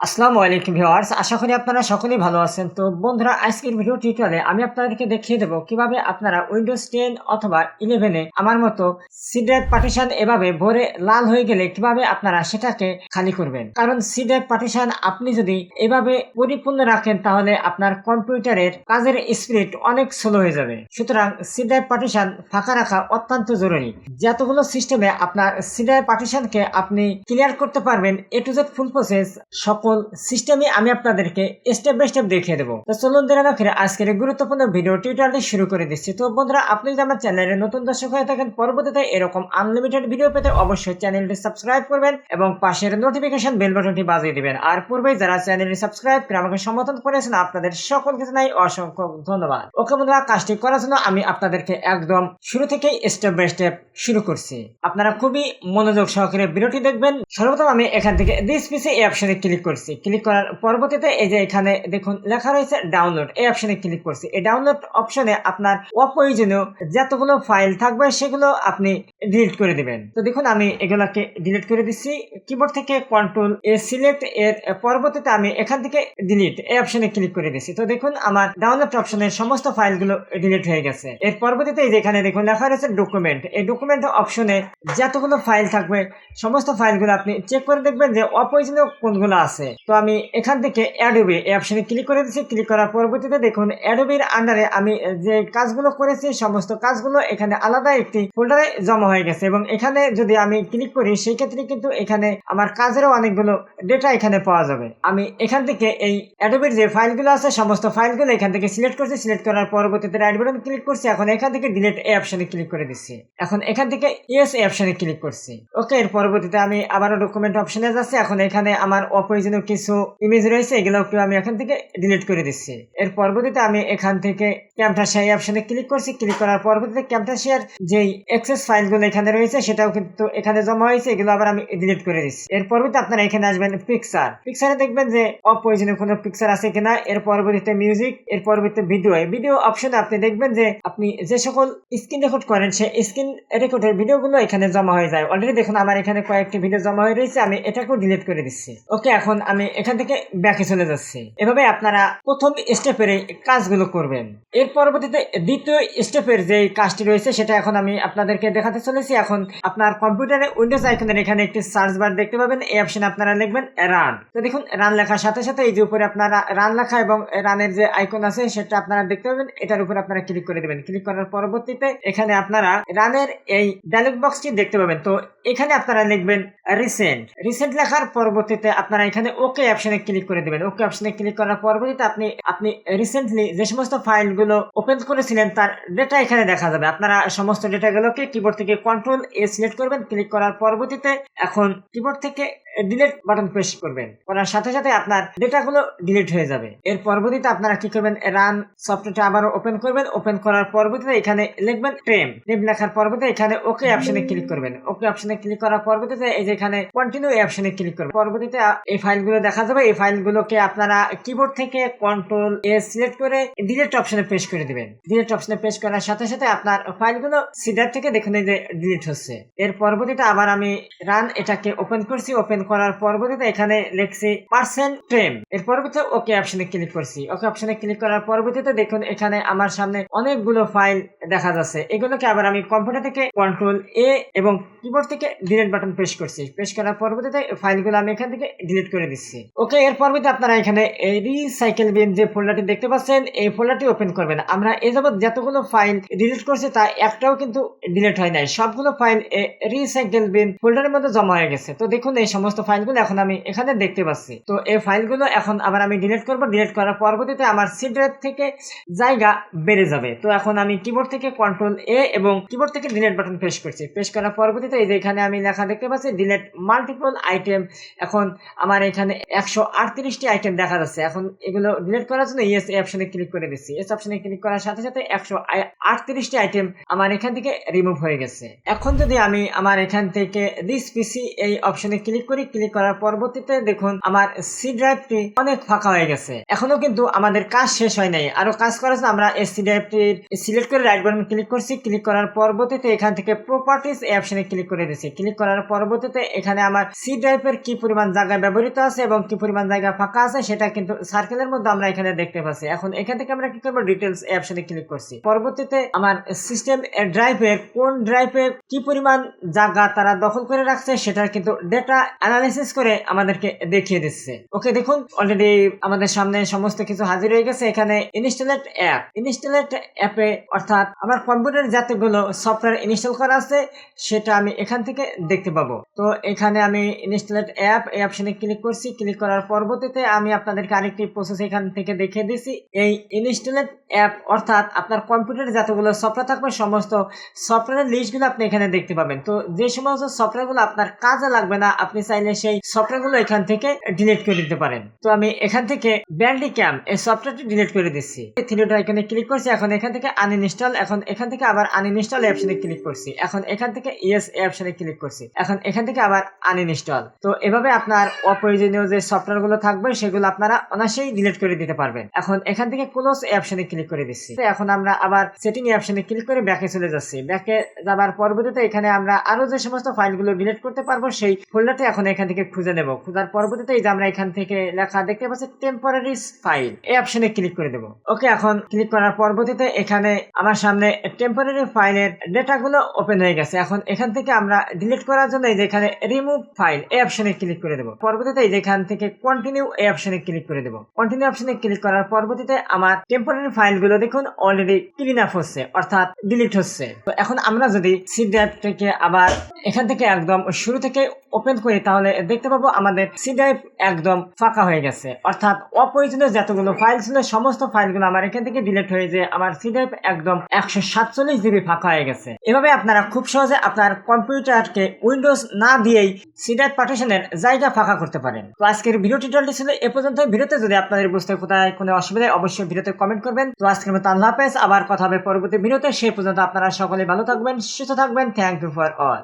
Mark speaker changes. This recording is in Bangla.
Speaker 1: আসসালামু আলাইকুম ভিউয়ার্স, আশা করি আপনারা সকলেই ভালো আছেন। তো বন্ধুরা, আজকের ভিডিও টিউটোরিয়ালে আমি আপনাদেরকে দেখিয়ে দেবো কীভাবে আপনারা উইন্ডোজ টেন অথবা ইলেভেনে আমার মতো সি ড্রাইভ পার্টিশন এভাবে ভরে লাল হয়ে গেলে কীভাবে আপনারা সেটাকে খালি করবেন। কারণ সি ড্রাইভ পার্টিশন আপনি যদি এভাবে পরিপূর্ণ রাখেন, তাহলে আপনার কম্পিউটারের কাজের স্পিরিট অনেক স্লো হয়ে যাবে। সুতরাং সি ড্রাইভ পার্টিশন ফাঁকা রাখা অত্যন্ত জরুরি। যতগুলো সিস্টেমে আপনার সি ড্রাইভ পার্টিশনকে আপনি ক্লিয়ার করতে পারবেন A to Z full process সকল সিস্টেমে আমি আপনাদেরকে স্টেপ বাই স্টেপ দেখিয়ে দেবো। তো চলুন দেরি না করে আজকের গুরুত্বপূর্ণ ভিডিও টিউটোরিয়ালটি শুরু করে দিচ্ছি। তো বন্ধুরা, আপনি যদি আমার চ্যানেলের নতুন দর্শক হয়ে থাকেন, পরবর্তীতে এরকম আনলিমিটেড ভিডিও পেতে অবশ্যই চ্যানেলটি সাবস্ক্রাইব করবেন এবং পাশের নোটিফিকেশন বেল বাটনটি বাজিয়ে দিবেন। আর পূর্বে যারা চ্যানেলটি সাবস্ক্রাইব করে আমাকে সমর্থন করেছেন, আপনাদের সকল কিছু নাই অসংখ্য ধন্যবাদ। ওকে বন্ধুরা, কাজটি করার জন্য আমি আপনাদেরকে একদম শুরু থেকেই স্টেপ বাই স্টেপ শুরু করছি। আপনারা খুবই মনোযোগ সহকারে ভিডিওটি দেখবেন। সর্বপ্রথম আমি এখান থেকে দিস পিসে এই অপশনে ক্লিক করছি। ক্লিক করার পরবর্তীতে এই যে এখানে দেখুন, লেখা রয়েছে ডাউনলোড এই অপশনে ক্লিক করছি। এই ডাউনলোড অপশনে আপনার অপ্রয়োজনীয় যতগুলো ফাইল থাকবে, সেগুলো আপনি ডিলিট করে দিবেন। তো দেখুন, আমি এগুলাকে ডিলিট করে দিচ্ছি। কিবোর্ড থেকে কন্ট্রোল এ সিলেক্ট এর পরবর্তীতে আমি এখান থেকে ডিলিট এই অপশনে ক্লিক করে দিচ্ছি। তো দেখুন, আমার ডাউনলোড অপশনের সমস্ত ফাইলগুলো ডিলিট হয়ে গেছে। এর পরবর্তীতে এই যে এখানে দেখুন, লেখা রয়েছে ডকুমেন্ট এই ডকুমেন্ট অপশনে যতগুলো ফাইল থাকবে, সমস্ত ফাইলগুলো আপনি চেক করে দেখবেন যে অপ্রয়োজনীয় কোনগুলো আছে। তো আমি এখান থেকে অ্যাডোবি অপশনে ক্লিক করে দিচ্ছি ক্লিক করার পরবর্তীতে দেখুন অ্যাডোবির আন্ডারে আমি যে কাজগুলো করেছি, সমস্ত কাজগুলো এখানে আলাদা একটি ফোল্ডারে জমা হয়ে গেছে। এবং এখানে যদি আমি ক্লিক করি, সেই ক্ষেত্রে কিন্তু এখানে আমার কাজেরও অনেকগুলো ডেটা এখানে পাওয়া যাবে। আমি এখান থেকে এই অ্যাডোবির যে ফাইলগুলো আছে, সমস্ত ফাইলগুলো এখান থেকে সিলেক্ট করছি। সিলেক্ট করার পরবর্তীতে রাইট বাটন ক্লিক করছি। এখন এখান থেকে ডিলিট এই অপশনে ক্লিক করে দিচ্ছি এখন এখান থেকে ইয়েস এই অপশনে ক্লিক করছি। ওকে এর পরবর্তীতে আমি আবারও ডকুমেন্ট অপশনে যাচ্ছি। এখন এখানে আমার অপ্রয়োজনীয় কিছু ইমেজ রয়েছে এগুলোকে আমি এখান থেকে ডিলিট করে দিচ্ছি। এর পরবর্তীতে আমি এখান থেকে ক্যামটা শেয়ার অপশনে ক্লিক করছি। ক্লিক করার পরবর্তীতে ক্যামটা শেয়ার যেই এক্সেস ফাইলগুলো এখানে রয়েছে, সেটাও কিন্তু এখানে জমা হয়েছে, এগুলো আবার আমি ডিলিট করে দিচ্ছি। এর পরবর্তীতে আপনারা এখানে আসবেন পিকচার পিকচারে দেখবেন যে অপ্রয়োজনীয় কোনো পিকচার আছে কিনা, এর পরবর্তীতে মিউজিক এর পরবর্তীতে ভিডিও ভিডিও অপশনে আপনি দেখবেন যে আপনি যে সকল স্ক্রিন রেকর্ড করেন সে স্ক্রিন রেকর্ডের ভিডিওগুলো এখানে জমা হয়ে যায়। অলরেডি দেখুন, আমার এখানে কয়েকটি ভিডিও জমা হয়ে রয়েছে, আমি এটাকেও ডিলিট করে দিচ্ছি। ওকে এখন আমি এখান থেকে ব্যাকে চলে যাচ্ছি। এভাবে আপনারা প্রথম স্টেপের কাজগুলো করবেন। এর পরবর্তীতে দ্বিতীয় স্টেপের যে কাজটি রয়েছে, সেটা এখন আমি আপনাদেরকে দেখাতে চলেছি। এখন আপনার কম্পিউটারে উইন্ডোজ আইকনের এখানে একটি সার্চ বার দেখতে পাবেন। এই অপশনে আপনারা লিখবেন, রান। তো দেখুন, রান লেখার সাথে সাথে এই যে উপরে আপনারা রান লেখা এবং রানের যে আইকন আছে, সেটা আপনারা দেখতে পাবেন। এটার উপর আপনারা ক্লিক করে দেবেন। ক্লিক করার পরবর্তীতে এখানে আপনারা রানের এই ডায়লগ বক্সটি দেখতে পাবেন। তো এখানে আপনারা লিখবেন রিসেন্ট রিসেন্ট লেখার পরবর্তীতে আপনারা এখানে ওকে অপশনে ক্লিক করে দেবেন। ওকে অপশনে ক্লিক করার পরবর্তীতে আপনি আপনি রিসেন্টলি যে সমস্ত ফাইলগুলো ওপেন করেছিলেন, তার ডেটা এখানে দেখা যাবে। আপনারা সমস্ত ডেটাগুলোকে কিবোর্ড থেকে কন্ট্রোল এ সিলেক্ট করবেন। ক্লিক করার পরবর্তীতে এখন কিবোর্ড থেকে ডিলিট বাটন প্রেস করবেন। করার সাথে সাথে আপনার ডেটাগুলো ডিলিট হয়ে যাবে। এর পরবর্তীতে আপনারা কি করবেন? রান সফটওয়্যারটা আবারও ওপেন করবেন। ওপেন করার পরবর্তীতে এখানে লিখবেন টেম টেম লেখার পরবর্তীতে এখানে ওকে অপশনে ক্লিক করবেন। ওকে অপশনে ক্লিক করার পরবর্তীতে এই যে এখানে কন্টিনিউ অপশনে ক্লিক করবেন। পরবর্তীতে এই ফাইলগুলো দেখা যাবে। এই ফাইলগুলোকে আপনারা কিবোর্ড থেকে কন্ট্রোল এ সিলেক্ট করে ডিলিট অপশনে প্রেস করে দিবেন। ডিলিট অপশনে প্রেস করার সাথে সাথে আপনার ফাইলগুলো সিডার থেকে দেখুন এই যে ডিলিট হচ্ছে। এর পরবর্তীতে আবার আমি রান এটাকে ওপেন করছি। ওপেন করার পরবর্তীতে এখানে লিখছি পার্সেন্ট ট্রেম এর পরবর্তীতে ওকে অপশনে ক্লিক করছি। ওকে অপশনে ক্লিক করার পরবর্তীতে দেখুন এখানে আমার সামনে অনেকগুলো ফাইল দেখা যাচ্ছে। এগুলোকে আবার আমি কম্পিউটার থেকে কন্ট্রোল এ এবং কিবোর্ড থেকে ডিলিট বাটন প্রেস করছি। প্রেস করার পরবর্তীতে ফাইলগুলো আমি এখান থেকে ডিলিট করে দিচ্ছি। ওকে এর পরবর্তীতে আপনারা এখানে এই রিসাইকেল বিন যে ফোল্ডারটি দেখতে পাচ্ছেন, এই ফোল্ডারটি ওপেন করবেন। আমরা এ যাবৎ যতগুলো ফাইল ডিলিট করছি, তা একটাও কিন্তু ডিলিট হয় নাই। সবগুলো ফাইল রিসাইকেল বিন ফোল্ডারের মধ্যে জমা হয়ে গেছে। তো দেখুন এই সমস্ত ফাইলগুলো এখন আমি এখানে দেখতে পাচ্ছি। তো এই ফাইলগুলো এখন আবার আমি ডিলিট করব। ডিলিট করার পরবর্তীতে আমার সি ড্রাইভ থেকে জায়গা বেড়ে যাবে। তো এখন আমি কিবোর্ড থেকে কন্ট্রোল এ এবং কিবোর্ড থেকে ডিলিট বাটন প্রেস করছি। প্রেস করার পরবর্তীতে এই যে এখানে আমি লেখা দেখতে পাচ্ছি ডিলিট মাল্টিপল আইটেম এখন আমার এখানে একশো আটত্রিশটি আইটেম দেখা যাচ্ছে। এখন এগুলো ডিলিট করার জন্য ইয়েস অপশনে ক্লিক করে দিচ্ছি। এস অপশনে ক্লিক করার সাথে সাথে একশো আটত্রিশটি আইটেম আমার এখান থেকে রিমুভ হয়ে গেছে। এখন যদি আমি আমার এখান থেকে দিস পিসি এই অপশনে ক্লিক করি করি ক্লিক করার পরবর্তীতে দেখুন আমার সি ড্রাইভটি অনেক ফাঁকা হয়ে গেছে। এখনও কিন্তু আমাদের কাজ শেষ হয় নাই। আরও কাজ করার জন্য আমরা এই সি ড্রাইভটি সিলেক্ট করে রাইট বাটন ক্লিক করছি। ক্লিক করার পরবর্তীতে এখান থেকে প্রপার্টিস অপশনে ক্লিক করে দিচ্ছি ক্লিক করার পরবর্তীতে এখানে আমার সি ড্রাইভের কি পরিমাণ জায়গা ব্যবহৃত আছে এবং কি পরিমাণ জায়গা ফাঁকা আছে সেটা কিন্তু সার্কেলের মধ্যে আমরা এখানে দেখতে পাচ্ছি। এখন এখান থেকে আমরা কি করব? ডিটেলস অপশনে ক্লিক করছি। পরবর্তীতে আমার সিস্টেম ড্রাইভের কোন ড্রাইভে কি পরিমাণ জায়গা তারা দখল করে রাখছে সেটার কিন্তু ডেটা অ্যানালাইসিস করে আমাদেরকে দেখিয়ে দিচ্ছে। ওকে দেখুন অলরেডি আমাদের সামনে সমস্ত কিছু হাজির হয়ে গেছে। এখানে ইনস্টলেট অ্যাপ ইনস্টলেট অ্যাপে অর্থাৎ আমার কম্পিউটারে যতগুলো সফটওয়্যার ইনস্টল করা আছে, সেটা আমি এখান থেকে দেখতে পাবো। তো এখানে আমি ইনস্টলেট অ্যাপ এই অপশনে ক্লিক করছি। ক্লিক করার পরবর্তীতে আমি আপনাদেরকে আরেকটি প্রসেস এখান থেকে দেখিয়ে দিছি এই ইনস্টলেট অ্যাপ অর্থাৎ আপনার কম্পিউটারে যতগুলো সফটওয়্যার থাকবে, সমস্ত সফটওয়্যারের লিস্টগুলো আপনি এখানে দেখতে পাবেন। তো যে সমস্ত সফটওয়্যারগুলো আপনার কাজে লাগবে না, আপনি চাইলে সেই সফটওয়্যারগুলো এখান থেকে ডিলিট করে দিতে পারেন। তো আমি এখান থেকে ব্যান্ডি ক্যাম এই সফটওয়্যারটি ডিলিট করে দিচ্ছি। থ্রিটা এখানে ক্লিক করছি, এখন এখান থেকে আনইনস্টল এখন এখান থেকে আবার আনইনস্টল অপশনে ক্লিক করছি। এখন এখান থেকে ইয়েস অপশনে ক্লিক করছি। এখন এখান থেকে আবার আনইনস্টল তো এভাবে আপনার অপ্রয়োজনীয় যে সফটওয়্যারগুলো থাকবে, সেগুলো আপনারা অনায়াসেই ডিলিট করে দিতে পারবেন। এখন এখান থেকে ক্লোজ অপশনে ক্লিক করে দিচ্ছি। এখন আমরা আবার সেটিং অপশনে ক্লিক করে ব্যাকে চলে যাচ্ছি। ব্যাকে যাবার পরবর্তীতে এখানে আমরা আরও যে সমস্ত ফাইলগুলো ডিলিট করতে পারব, সেই ফোল্ডারটি এখন এখান থেকে খুঁজে নেব। খোঁজার পরবর্তীতে এই যে আমরা এখান থেকে লেখা দেখতে পাচ্ছি টেম্পোরারি ফাইল এই অপশনে ক্লিক করে দেবো। ওকে এখন ক্লিক করার পরবর্তীতে এখানে আমার সামনে টেম্পোরারি ফাইলের ডেটাগুলো ওপেন হয়ে গেছে। এখন এখান থেকে আমরা ডিলিট করার জন্য এই যে এখানে রিমুভ ফাইল এই অপশনে ক্লিক করে দেবো। পরবর্তীতে এই যে এখান থেকে কন্টিনিউ এই অপশনে ক্লিক করে দেবো। কন্টিনিউ অপশনে ক্লিক করার পরবর্তীতে আমার টেম্পোরারি ফাইলগুলো দেখুন অলরেডি ক্লিন আপ হচ্ছে, অর্থাৎ ডিলিট হচ্ছে। তো এখন আমরা যদি সি থেকে আবার এখান থেকে একদম শুরু থেকে ওপেন করি, তাহলে দেখতে পাবো আমাদের সি ড্রাইভ একদম ফাঁকা হয়ে গেছে। অর্থাৎ অপ্রয়োজনীয় যতগুলো ফাইল ছিল, সমস্ত ফাইলগুলো আমার এখান থেকে ডিলিট হয়ে যে আমার সি ড্রাইভ একদম একশো সাতচল্লিশ জিবি ফাঁকা হয়ে গেছে। এভাবে আপনারা খুব সহজে আপনার কম্পিউটারকে উইন্ডোজ না দিয়েই সি ড্রাইভ পার্টিশনের জায়গা ফাঁকা করতে পারেন। তো আজকের ভিডিও টিউটোরিয়ালটি ছিল এ পর্যন্ত ভিডিওতে যদি আপনাদের বুঝতে কোথায় কোনো অসুবিধা অবশ্যই ভিডিওতে কমেন্ট করবেন। তো আজকের মতো আল্লাহ হাফেজ। আবার কথা হবে পরবর্তী ভিডিওতে সেই পর্যন্ত আপনারা সকলে ভালো থাকবেন, সুস্থ থাকবেন। Thank you for all